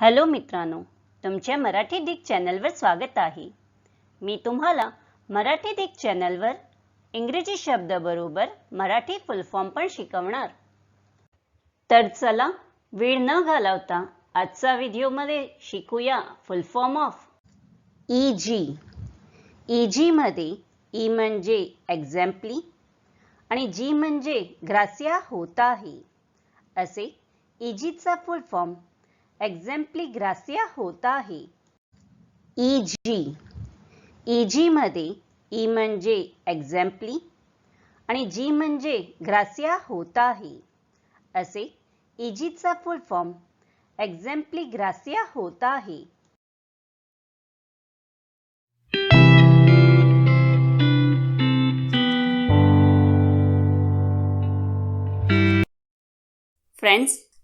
Hello मित्रांनो तुमच्या Marathi Dick चॅनलवर स्वागत आहे. मी तुम्हाला मराठी डिक चॅनलवर इंग्रजी शब्दाबरोबर मराठी फुल फॉर्म पण शिकवणार. तर चला वेळ न घालवता आजचा व्हिडिओमध्ये शिकूया full form of E G E जीमध्ये ई म्हणजे एक्झॅम्पली आणि जी म्हणजे ग्रासिया होता आहे. असे इजीचा फुल फॉर्म एक्झॅम्पली ग्रासिया होत आहे ई जी ई जीमध्ये ई म्हणजे एक्झॅम्पली आणि जी म्हणजे ग्रासिया होत आहे असे इजीचा फुल फॉर्म एक्झॅम्पली ग्रासिया होत आहे फ्रेंड्स